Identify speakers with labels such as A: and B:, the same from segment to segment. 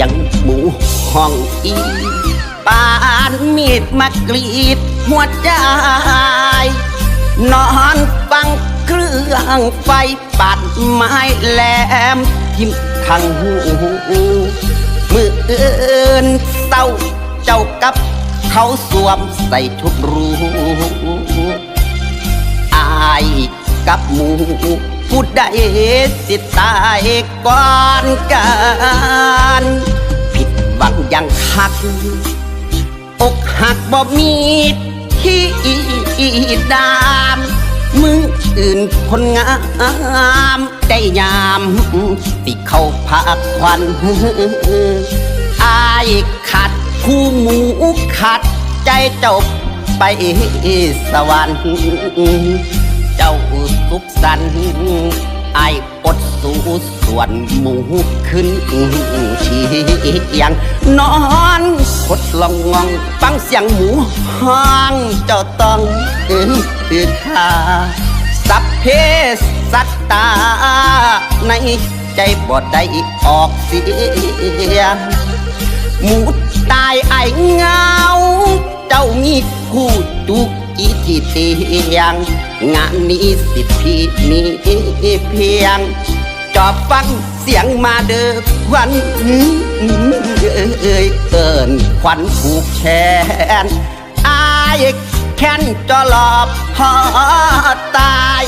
A: ยงหมูห้องอีปานมีดมากรีดหัวใจ นอนฟังเครื่องไฟปัดไม้แหลมทิมทางหูมือเอินเศร้าเจ้ากับเขาสวมใส่ชุดรูอายกับหมู ผู้ใดสิตายก่อนกันผิดหวังยังคัก อกหักบ่มีที่ดามมืออื่นคนงามใจยามติเข้าพักควันอายขัดคู่หมูขัดใจจ้าไปสวรรค์ เจ้าสุขสันต์ไอายอดสูส่วนหมูขึ้นเชียง นอนคดลองงองฟังเสียงหมูห้างเจ้าต้องเอ้ยเอือคาสัพเพสัตตาในใจบ่ได้ออกเสียงหมูตายไอเงา เจ้ามีคู่จุก จีที่เตียง งานนี้สิพี่มีเพียง จอบฟังเสียงมาเด้อควันเอ้ยเอินควันผูกแขนอายแค้นจอหลอบพอตาย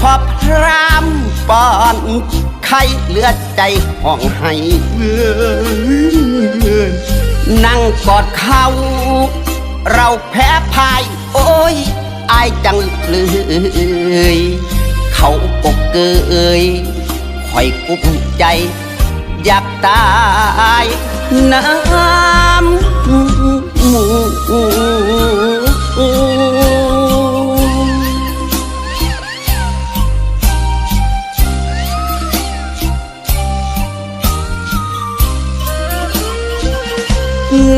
A: พอพรามปอนไข้เลือดใจห้องให้เพื่อนนั่งกอดเขา เราแพ้พาย ยอายจังเลยเขาปกเกยคอยกุ้มใจ อยากตายน้ำ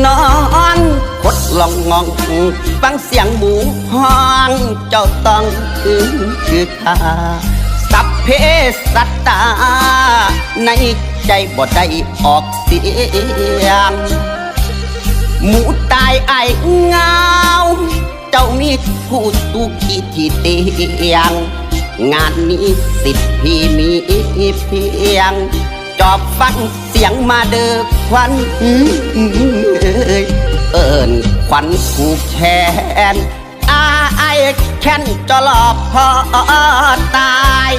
A: นอนคด ลองงองฟังเสียงหมูห้องเจ้าต้องคือคือข้าสัพเพสัตตา ในใจบ่ได้ออกเสียง หมูตายไอายเงา เจ้ามีผู้ตุกีที่เตียง งานนี้สิทธิ์พี่มีเพียง จอบฟังเสียงมาเด้อควันเอ้ย เอิญควันผูกแขนอาไอแค้นจะหลอบพอตาย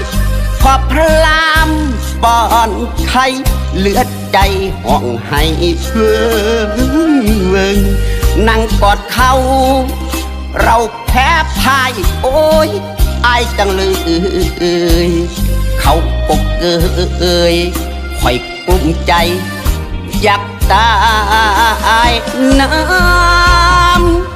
A: พอพลามปอนไข่เลือดใจห้องให้เพื่อนนั่งกอดเขา เราแพ้พายโอ้ยอายจังเลยเขาปกเกยคอยกุ้มใจ อยากตายน้ำ